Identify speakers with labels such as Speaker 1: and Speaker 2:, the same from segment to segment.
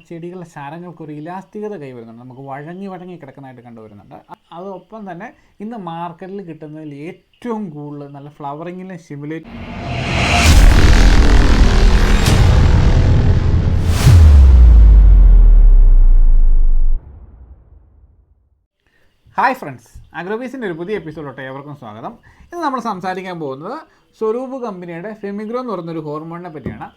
Speaker 1: ചെടികളുടെ ശരങ്ങൾക്ക് ഒരു ഇലാസ്തികത കൈവരുന്നുണ്ട്. നമുക്ക് വഴങ്ങി വഴങ്ങി കിടക്കുന്നതായിട്ട് കണ്ടുവരുന്നുണ്ട്. അതൊപ്പം തന്നെ ഇന്ന് മാർക്കറ്റിൽ കിട്ടുന്നതിൽ ഏറ്റവും കൂടുതൽ നല്ല ഫ്ലവറിങ്ങിനെ സിമുലേറ്റ് ഹായ് ഫ്രണ്ട്സ്. അഗ്രോബീസിന്റെ ഒരു പുതിയ എപ്പിസോഡോട്ടെ ഏവർക്കും സ്വാഗതം. ഇന്ന് നമ്മൾ സംസാരിക്കാൻ പോകുന്നത് സ്വരൂപ് കമ്പനിയുടെ ഫെമിഗ്രോ എന്ന് പറയുന്നൊരു ഹോർമോണിനെ പറ്റിയാണ്. ആ,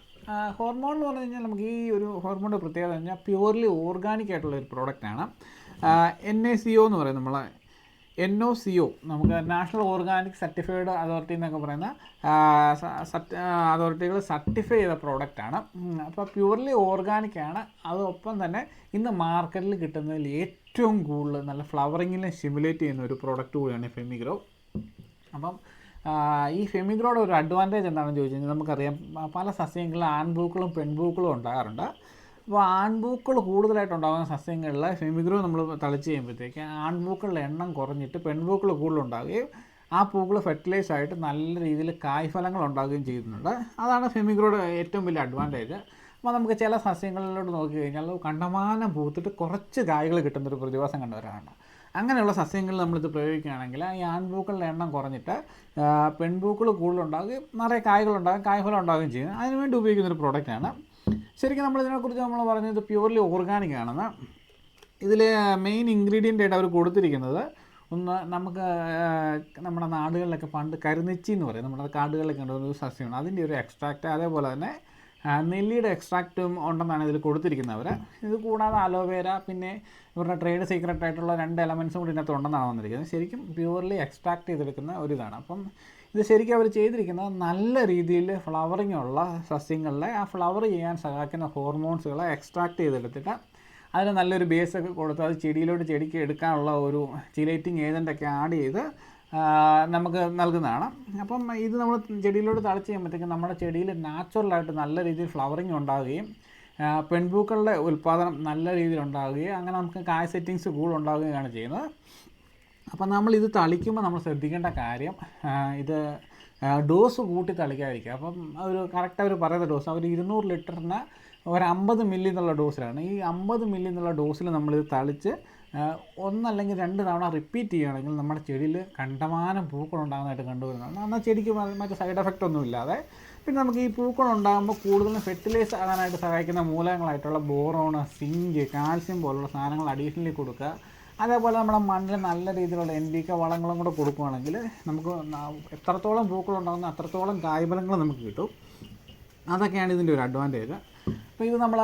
Speaker 1: ഹോർമോൺ എന്ന് പറഞ്ഞു കഴിഞ്ഞാൽ നമുക്ക് ഈ ഒരു ഹോർമോണിന്റെ പ്രത്യേകത എന്ന് പറഞ്ഞാൽ പ്യുവർലി ഓർഗാനിക് ആയിട്ടുള്ള ഒരു പ്രോഡക്റ്റാണ് എൻ എ സി ഒ എന്ന് പറയുന്നത് നമ്മളെ എൻ ഒ സി ഒ നമുക്ക് നാഷണൽ ഓർഗാനിക് സർട്ടിഫൈഡ് അതോറിറ്റി എന്നൊക്കെ പറയുന്ന അതോറിറ്റികൾ സർട്ടിഫൈ ചെയ്ത പ്രോഡക്റ്റാണ് അപ്പോൾ പ്യുവർലി ഓർഗാനിക് ആണ്. അതോടൊപ്പം തന്നെ ഇന്ന് മാർക്കറ്റിൽ കിട്ടുന്നതിൽ ഏറ്റവും കൂടുതൽ നല്ല ഫ്ലവറിങ്ങിനെ സിമുലേറ്റ് ചെയ്യുന്ന ഒരു പ്രോഡക്റ്റ് കൂടിയാണ് ഫെമിഗ്രോ അപ്പം ഈ ഫെമിഗ്രോയുടെ ഒരു അഡ്വാന്റേജ് എന്താണെന്ന് ചോദിച്ചു കഴിഞ്ഞാൽ നമുക്കറിയാം പല സസ്യങ്ങളിൽ ആൺപൂക്കളും പെൺപൂക്കളും ഉണ്ടാകാറുണ്ട്. അപ്പോൾ ആൺപൂക്കൾ കൂടുതലായിട്ട് ഉണ്ടാകുന്ന സസ്യങ്ങളിൽ ഫെമിഗ്രോ നമ്മൾ തളിച്ച് ചെയ്യുമ്പോഴത്തേക്ക് ആൺപൂക്കളുടെ എണ്ണം കുറഞ്ഞിട്ട് പെൺപൂക്കൾ കൂടുതലുണ്ടാകുകയും ആ പൂക്കൾ ഫെർട്ടിലൈസ് ആയിട്ട് നല്ല രീതിയിൽ കായ്ഫലങ്ങൾ ഉണ്ടാകുകയും ചെയ്യുന്നുണ്ട്. അതാണ് ഫെമിഗ്രോയുടെ ഏറ്റവും വലിയ അഡ്വാന്റേജ് അപ്പോൾ നമുക്ക് ചില സസ്യങ്ങളിലോട്ട് നോക്കി കഴിഞ്ഞാൽ കണ്ടമാനം പൂത്തിട്ട് കുറച്ച് കായ്കൾ കിട്ടുന്നൊരു പ്രതിഭാസം കണ്ടുവരാറുണ്ട് അങ്ങനെയുള്ള സസ്യങ്ങളിൽ നമ്മളിത് പ്രയോഗിക്കുകയാണെങ്കിൽ ഈ ആൺപൂക്കളുടെ എണ്ണം കുറഞ്ഞിട്ട് പെൺപൂക്കൾ കൂടുതലുണ്ടാകുകയും നിറയെ കായ്കളുണ്ടാകും കായ്ഫലം ഉണ്ടാകുകയും ചെയ്യും. അതിനുവേണ്ടി ഉപയോഗിക്കുന്ന ഒരു പ്രോഡക്റ്റാണ് ശരിക്കും നമ്മൾ ഇതിനെക്കുറിച്ച് നമ്മൾ പറഞ്ഞത് പ്യുവർലി ഓർഗാനിക് ആണെന്ന്. ഇതിൽ മെയിൻ ഇൻഗ്രീഡിയന്റ് ആയിട്ട് അവർ കൊടുത്തിരിക്കുന്നത് ഒന്ന് നമുക്ക് നമ്മുടെ നാടുകളിലൊക്കെ പണ്ട് കരുനെച്ചി എന്ന് പറയും. നമ്മുടെ കാടുകളിലൊക്കെ ഉണ്ട് ഒരു സസ്യമാണ്. അതിന്റെ ഒരു എക്സ്ട്രാക്റ്റ് അതേപോലെ തന്നെ നെല്ലിയുടെ എക്സ്ട്രാക്റ്റും ഉണ്ടെന്നാണ് ഇതിൽ കൊടുത്തിരിക്കുന്നത് അവർ ഇത് കൂടാതെ അലോവേര പിന്നെ ഇവരുടെ ട്രേഡ് സീക്രട്ട് ആയിട്ടുള്ള രണ്ട് എലമെൻസും കൂടി ഇതിനകത്ത് ഉണ്ടെന്നാണ് വന്നിരിക്കുന്നത്. ശരിക്കും പ്യുവർലി എക്സ്ട്രാക്ട് ചെയ്തെടുക്കുന്ന ഒരു ഇതാണ് അപ്പം ഇത് ശരിക്കും അവർ ചെയ്തിരിക്കുന്നത് നല്ല രീതിയിൽ ഫ്ലവറിങ് ഉള്ള സസ്യങ്ങളിലെ ആ ഫ്ലവർ ചെയ്യാൻ സഹായിക്കുന്ന ഹോർമോൺസുകളെ എക്സ്ട്രാക്ട് ചെയ്തെടുത്തിട്ട് അതിന് നല്ലൊരു ബേസ് ഒക്കെ കൊടുത്ത് അത് ചെടിയിലോട്ട് ചെടിക്ക് എടുക്കാനുള്ള ഒരു ചിലേറ്റിംഗ് ഏജന്റൊക്കെ ആഡ് ചെയ്ത് നമുക്ക് നൽകുന്നതാണ്. അപ്പം ഇത് നമ്മൾ ചെടിയിലോട്ട് തളിച്ച് ചെയ്യുമ്പോഴത്തേക്കും നമ്മുടെ ചെടിയിൽ നാച്ചുറലായിട്ട് നല്ല രീതിയിൽ ഫ്ലവറിങ് ഉണ്ടാവുകയും പെൺപൂക്കളുടെ ഉൽപ്പാദനം നല്ല രീതിയിൽ ഉണ്ടാവുകയും അങ്ങനെ നമുക്ക് കായ സെറ്റിങ്സ് കൂടുതൽ ഉണ്ടാവുകയാണ് ചെയ്യുന്നത്. അപ്പം നമ്മൾ ഇത് തളിക്കുമ്പോൾ നമ്മൾ ശ്രദ്ധിക്കേണ്ട കാര്യം ഇത് ഡോസ് കൂട്ടി തളിക്കാതിരിക്കുക. അപ്പം ഒരു കറക്റ്റ് അവർ പറയുന്ന ഡോസ് അവർ ഇരുന്നൂറ് ലിറ്ററിന് ഒരു അമ്പത് മില്ലി എന്നുള്ള ഡോസിലാണ്. ഈ അമ്പത് മില്ലി എന്നുള്ള ഡോസിൽ നമ്മളിത് തളിച്ച് ഒന്നല്ലെങ്കിൽ രണ്ട് തവണ റിപ്പീറ്റ് ചെയ്യുകയാണെങ്കിൽ നമ്മുടെ ചെടിയിൽ കണ്ടമാനം പൂക്കൾ പൂക്കളുണ്ടാകുന്നതായിട്ട് കണ്ടുവരുന്നതാണ് എന്നാൽ ചെടിക്ക് മറ്റ് സൈഡ് എഫക്റ്റ് ഒന്നും ഇല്ലാതെ പിന്നെ നമുക്ക് ഈ പൂക്കൾ ഉണ്ടാകുമ്പോൾ കൂടുതലും ഫെർട്ടിലൈസ് ആകാനായിട്ട് സഹായിക്കുന്ന മൂലകങ്ങളായിട്ടുള്ള ബോറോൺ സിങ്ക് കാൽസ്യം പോലുള്ള സാധനങ്ങൾ അഡീഷണലി കൊടുക്കുക. അതേപോലെ നമ്മുടെ മണ്ണിൽ നല്ല രീതിയിലുള്ള എൻ കെ വളങ്ങളും കൂടെ കൊടുക്കുകയാണെങ്കിൽ നമുക്ക് എത്രത്തോളം പൂക്കൾ ഉണ്ടാകുന്ന അത്രത്തോളം കായ്ഫലങ്ങൾ നമുക്ക് കിട്ടും. അതൊക്കെയാണ് ഇതിന്റെ ഒരു അഡ്വാന്റേജ് അപ്പോൾ ഇത് നമ്മൾ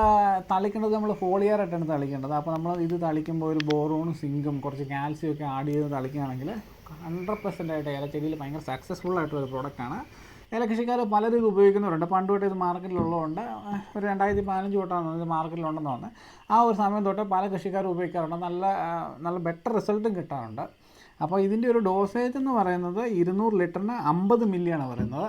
Speaker 1: തളിക്കേണ്ടത് നമ്മൾ ഫോളിയറായിട്ടാണ് തളിക്കേണ്ടത്. അപ്പോൾ നമ്മൾ ഇത് തളിക്കുമ്പോൾ ഒരു ബോറോണും സിങ്കും കുറച്ച് കാൽസ്യം ഒക്കെ ആഡ് ചെയ്ത് തളിക്കുകയാണെങ്കിൽ ഹൺഡ്രഡ് പെർസെന്റ് ആയിട്ട് ഏലച്ചെടിയിൽ ഭയങ്കര സക്സസ്ഫുൾ ആയിട്ടുള്ള ഒരു പ്രോഡക്റ്റാണ് ഏലകൃഷിക്കാർ പലരും ഇത് ഉപയോഗിക്കുന്നവരുണ്ട്. പണ്ട് തൊട്ട് ഇത് മാർക്കറ്റിലുള്ളതുകൊണ്ട് ഒരു രണ്ടായിരത്തി പതിനഞ്ച് തൊട്ടാണ് ഇത് മാർക്കറ്റിലുണ്ടെന്ന് തോന്നുന്നത്. ആ ഒരു സമയം തൊട്ട് പല കൃഷിക്കാരും ഉപയോഗിക്കാറുണ്ട്. നല്ല നല്ല ബെറ്റർ റിസൾട്ടും കിട്ടാറുണ്ട്. അപ്പോൾ ഇതിന്റെ ഒരു ഡോസേജ് എന്ന് പറയുന്നത് ഇരുന്നൂറ് ലിറ്ററിന് അമ്പത് മില്ലിയാണ് പറയുന്നത്.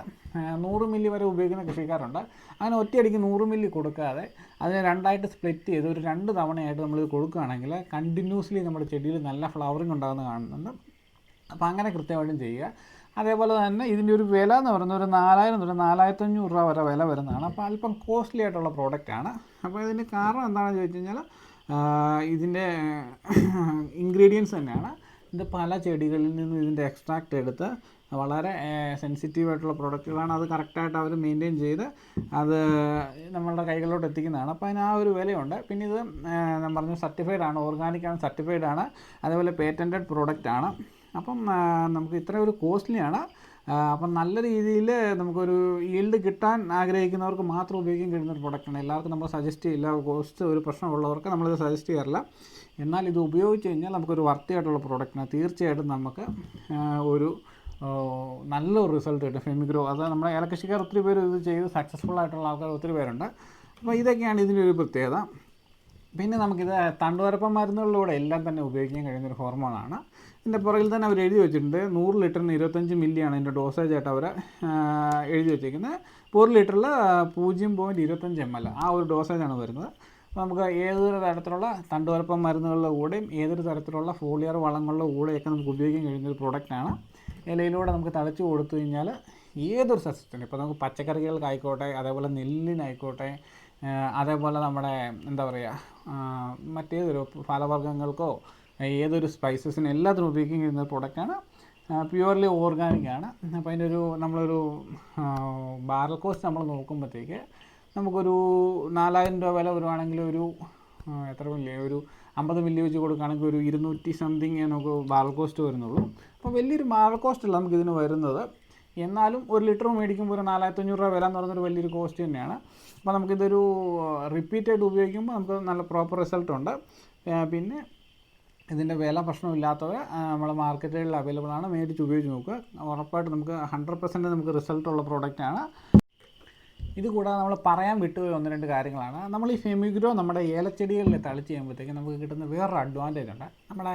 Speaker 1: നൂറ് മില്ലി വരെ ഉപയോഗിക്കുന്ന കൃഷിക്കാരുണ്ട്. അങ്ങനെ ഒറ്റയടിക്ക് നൂറ് മില്ലി കൊടുക്കാതെ അതിനെ രണ്ടായിട്ട് സ്പ്ലിറ്റ് ചെയ്ത് ഒരു രണ്ട് തവണയായിട്ട് നമ്മളിത് കൊടുക്കുകയാണെങ്കിൽ കണ്ടിന്യൂസ്ലി നമ്മുടെ ചെടിയിൽ നല്ല ഫ്ലവറിങ് ഉണ്ടാകുന്ന കാണുന്നുണ്ട്. അപ്പോൾ അങ്ങനെ കൃത്യമായിട്ടും ചെയ്യുക. അതേപോലെ തന്നെ ഇതിന്റെ ഒരു വില എന്ന് പറയുന്നത് ഒരു നാലായിരം തൊട്ട് നാലായിരത്തഞ്ഞൂറ് രൂപ വരെ വില വരുന്നതാണ്. അപ്പോൾ അല്പം കോസ്റ്റ്ലി ആയിട്ടുള്ള പ്രോഡക്റ്റാണ് അപ്പോൾ ഇതിന്റെ കാരണം എന്താണെന്ന് ചോദിച്ചു കഴിഞ്ഞാൽ ഇതിന്റെ ഇൻഗ്രീഡിയൻസ് തന്നെയാണ്. ഇത് പല ചെടികളിൽ നിന്നും ഇതിന്റെ എക്സ്ട്രാക്റ്റ് എടുത്ത് വളരെ സെൻസിറ്റീവ് ആയിട്ടുള്ള പ്രോഡക്റ്റുകളാണ് അത് കറക്റ്റായിട്ട് അവർ മെയിന്റെയിൻ ചെയ്ത് അത് നമ്മളുടെ കൈകളിലോട്ട് എത്തിക്കുന്നതാണ്. അപ്പോൾ അതിന് ആ ഒരു വിലയുണ്ട്. പിന്നെ ഇത് ഞാൻ പറഞ്ഞു സർട്ടിഫൈഡ് ആണ് ഓർഗാനിക് ആണ് സർട്ടിഫൈഡ് ആണ്. അതേപോലെ പേറ്റന്റഡ് പ്രോഡക്റ്റ് ആണ്. അപ്പം നമുക്ക് ഇത്ര ഒരു കോസ്റ്റ്ലിയാണ്. അപ്പം നല്ല രീതിയിൽ നമുക്കൊരു ഈൽഡ് കിട്ടാൻ ആഗ്രഹിക്കുന്നവർക്ക് മാത്രം ഉപയോഗിക്കാൻ കഴിയുന്ന ഒരു പ്രൊഡക്റ്റാണ് എല്ലാവർക്കും നമ്മൾ സജസ്റ്റ് ചെയ്യില്ല. കോസ്റ്റ് ഒരു പ്രശ്നമുള്ളവർക്ക് നമ്മളിത് സജസ്റ്റ് ചെയ്യാറില്ല. എന്നാൽ ഇത് ഉപയോഗിച്ച് കഴിഞ്ഞാൽ നമുക്കൊരു വർത്തിയായിട്ടുള്ള പ്രോഡക്റ്റാണ് തീർച്ചയായിട്ടും നമുക്ക് ഒരു നല്ലൊരു റിസൾട്ട് കിട്ടും. ഫെമിഗ്രോ അത് നമ്മുടെ ഏലക്കൃഷിക്കാർ ഒത്തിരി പേര് ഇത് ചെയ്ത് സക്സസ്ഫുൾ ആയിട്ടുള്ള ആൾക്കാർ ഒത്തിരി പേരുണ്ട്. അപ്പോൾ ഇതൊക്കെയാണ് ഇതിന്റെ ഒരു പ്രത്യേകത. പിന്നെ നമുക്കിത് തണ്ടുവരപ്പം മരുന്നുകളിലൂടെ എല്ലാം തന്നെ ഉപയോഗിക്കാൻ കഴിയുന്നൊരു ഹോർമോണാണ് ഇതിന്റെ പുറകിൽ തന്നെ അവർ എഴുതി വെച്ചിട്ടുണ്ട്. നൂറ് ലിറ്ററിന് ഇരുപത്തഞ്ച് മില്ലിയാണ് ഇതിന്റെ ഡോസേജ് ആയിട്ട് അവർ എഴുതി വെച്ചിരിക്കുന്നത്. ഒരു ലിറ്ററിൽ പൂജ്യം പോയിന്റ് ഇരുപത്തഞ്ച് എം എൽ ആ ഒരു ഡോസേജാണ് വരുന്നത്. അപ്പോൾ നമുക്ക് ഏതൊരു തരത്തിലുള്ള തണ്ടുവരപ്പം മരുന്നുകളുടെ കൂടെയും ഏതൊരു തരത്തിലുള്ള ഫോളിയർ വളങ്ങളുടെ കൂടെയൊക്കെ നമുക്ക് ഉപയോഗിക്കാൻ കഴിയുന്ന ഒരു പ്രൊഡക്റ്റാണ് ഇലയിലൂടെ നമുക്ക് തളിച്ച് കൊടുത്തു കഴിഞ്ഞാൽ ഏതൊരു സസ്യത്തിനും ഇപ്പോൾ നമുക്ക് പച്ചക്കറികൾക്കായിക്കോട്ടെ അതേപോലെ നെല്ലിനായിക്കോട്ടെ അതേപോലെ നമ്മുടെ എന്താ പറയുക മറ്റേതൊരു ഫലവർഗങ്ങൾക്കോ ഏതൊരു സ്പൈസസിനും എല്ലാത്തിനും ഉപയോഗിക്കുന്ന പ്രൊഡക്റ്റാണ് പ്യുവർലി ഓർഗാനിക് ആണ്. അപ്പോൾ അതിന്റെ ഒരു നമ്മളൊരു ബാരൽ കോസ്റ്റ് നമ്മൾ നോക്കുമ്പോഴത്തേക്ക് നമുക്കൊരു നാലായിരം രൂപ വില വരുവാണെങ്കിൽ ഒരു എത്ര വലിയ ഒരു അമ്പത് മില്ലി വെച്ച് കൊടുക്കുകയാണെങ്കിൽ ഒരു ഇരുന്നൂറ്റി സംതിങ് നമുക്ക് ബാരൽ കോസ്റ്റ് വരുന്നുള്ളൂ. അപ്പോൾ വലിയൊരു ബാരൽ കോസ്റ്റ് അല്ല നമുക്ക് ഇതിന് വരുന്നത്. എന്നാലും ഒരു ലിറ്റർ മേടിക്കുമ്പോൾ ഒരു നാലായിരത്തഞ്ഞൂറ് രൂപ വില എന്ന് പറയുന്നൊരു വലിയൊരു കോസ്റ്റ് തന്നെയാണ്. അപ്പോൾ നമുക്കിതൊരു റിപ്പീറ്റായിട്ട് ഉപയോഗിക്കുമ്പോൾ നമുക്ക് നല്ല പ്രോപ്പർ റിസൾട്ടുണ്ട് പിന്നെ ഇതിന്റെ വില പ്രശ്നമില്ലാത്തവ നമ്മുടെ മാർക്കറ്റുകളിൽ അവൈലബിൾ ആണ്. മേടിച്ച് ഉപയോഗിച്ച് നോക്കുക. ഉറപ്പായിട്ട് നമുക്ക് ഹൺഡ്രഡ് പെർസെന്റ് നമുക്ക് റിസൾട്ട് ഉള്ള പ്രോഡക്റ്റാണ് ഇത് കൂടാതെ നമ്മൾ പറയാൻ വിട്ടുപോയ ഒന്ന് രണ്ട് കാര്യങ്ങളാണ്. നമ്മൾ ഈ ഫെമിഗ്രോ നമ്മുടെ ഏലച്ചെടികളിൽ തളിച്ച് ചെയ്യുമ്പോഴത്തേക്ക് നമുക്ക് കിട്ടുന്ന വേറൊരു അഡ്വാന്റേജ് ഉണ്ട്. നമ്മുടെ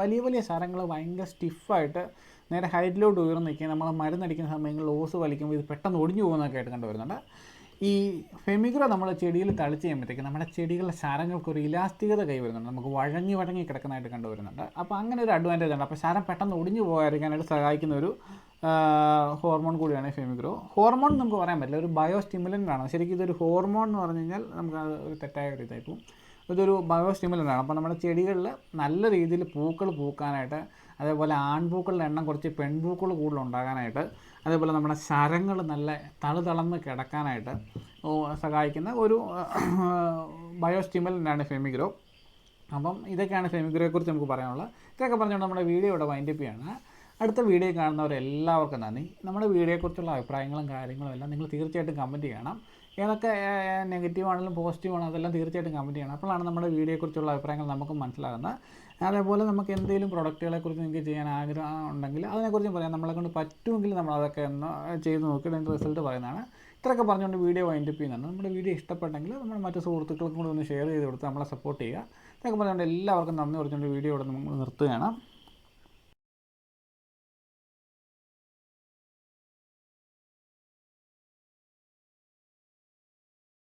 Speaker 1: വലിയ വലിയ ശരങ്ങൾ ഭയങ്കര സ്റ്റിഫായിട്ട് നേരെ ഹൈറ്റിലോട്ട് ഉയർന്ന് നമ്മൾ മരുന്നടിക്കുന്ന സമയങ്ങളിൽ ഓസ് വലിക്കുമ്പോൾ ഇത് പെട്ടെന്ന് ഒടിഞ്ഞു പോകുന്നതൊക്കെ ആയിട്ട് കണ്ടുവരുന്നുണ്ട്. ഈ ഫെമിഗ്ര നമ്മൾ ചെടിയിൽ തളിച്ച് ചെയ്യുമ്പോഴത്തേക്ക് നമ്മുടെ ചെടികളുടെ ശരങ്ങൾക്ക് ഒരു ഇലാസ്തികത കൈവരുന്നുണ്ട് നമുക്ക് വഴങ്ങി വഴങ്ങി കിടക്കുന്നതായിട്ട് കണ്ടുവരുന്നുണ്ട് അപ്പോൾ അങ്ങനെ ഒരു അഡ്വാന്റേജ് ഉണ്ട്. അപ്പോൾ ശരം പെട്ടെന്ന് ഒടിഞ്ഞു പോകാതിരിക്കാനായിട്ട് സഹായിക്കുന്ന ഒരു ഹോർമോൺ കൂടിയാണ് ഫെമിഗ്രോ ഹോർമോൺ നമുക്ക് പറയാൻ പറ്റില്ല. ഒരു ബയോ സ്റ്റിമുലന്റ് ആണ്. ശരിക്കും ഇതൊരു ഹോർമോൺ എന്ന് പറഞ്ഞു കഴിഞ്ഞാൽ നമുക്ക് അത് ഒരു തെറ്റായ ഒരു ഇതായി ഇതൊരു ബയോ സ്റ്റിമുലന്റ് ആണ് അപ്പോൾ നമ്മുടെ ചെടികളിൽ നല്ല രീതിയിൽ പൂക്കൾ പൂക്കാനായിട്ട് അതേപോലെ ആൺപൂക്കളുടെ എണ്ണം കുറച്ച് പെൺപൂക്കൾ കൂടുതൽ ഉണ്ടാകാനായിട്ട് അതേപോലെ നമ്മുടെ ശരങ്ങൾ നല്ല തളുതളന്ന് കിടക്കാനായിട്ട് സഹായിക്കുന്ന ഒരു ബയോ സ്റ്റിമുലന്റ് ആണ് ഫെമിഗ്രോ. അപ്പം ഇതൊക്കെയാണ് ഫെമിഗ്രോയെക്കുറിച്ച് നമുക്ക് പറയാനുള്ളത്. ഇതൊക്കെ പറഞ്ഞുകൊണ്ട് നമ്മുടെ വീഡിയോ ഇവിടെ വൈൻഡപ്പ് ചെയ്യാണ്. അടുത്ത വീഡിയോ കാണുന്നവരെല്ലാവർക്കും നന്ദി. നമ്മുടെ വീഡിയോയെക്കുറിച്ചുള്ള അഭിപ്രായങ്ങളും കാര്യങ്ങളും എല്ലാം നിങ്ങൾ തീർച്ചയായിട്ടും കമന്റ് ചെയ്യണം. ഏതൊക്കെ നെഗറ്റീവ് ആണെങ്കിലും പോസിറ്റീവ് ആണെങ്കിലും അതെല്ലാം തീർച്ചയായിട്ടും കമന്റ് ചെയ്യണം. അപ്പോഴാണ് നമ്മുടെ വീഡിയോയെക്കുറിച്ചുള്ള അഭിപ്രായങ്ങൾ നമുക്ക് മനസ്സിലാകുന്നത്. അതേപോലെ നമുക്ക് എന്തെങ്കിലും പ്രൊഡക്റ്റുകളെക്കുറിച്ച് നിങ്ങൾക്ക് ചെയ്യാൻ ആഗ്രഹം ഉണ്ടെങ്കിൽ അതിനെക്കുറിച്ചും പറയാം. നമ്മളെ കൊണ്ട് പറ്റുമെങ്കിൽ നമ്മൾ അതൊക്കെ ഒന്ന് ചെയ്ത് നോക്കിയിട്ട് അതിന്റെ റിസൾട്ട് പറയുന്നതാണ്. ഇത്രയൊക്കെ പറഞ്ഞുകൊണ്ട് വീഡിയോ വൈൻഡപ്പ് ചെയ്യുന്നുണ്ട്. നമ്മുടെ വീഡിയോ ഇഷ്ടപ്പെട്ടെങ്കിൽ നമ്മൾ മറ്റു സുഹൃത്തുക്കൾക്കും കൂടി ഒന്ന് ഷെയർ ചെയ്ത് കൊടുത്ത് നമ്മളെ സപ്പോർട്ട് ചെയ്യുക. ഇതൊക്കെ പറഞ്ഞുകൊണ്ട് എല്ലാവർക്കും നന്ദി പറഞ്ഞുകൊണ്ട് വീഡിയോ ഇവിടെ നമ്മൾ നിർത്തുകയാണ്.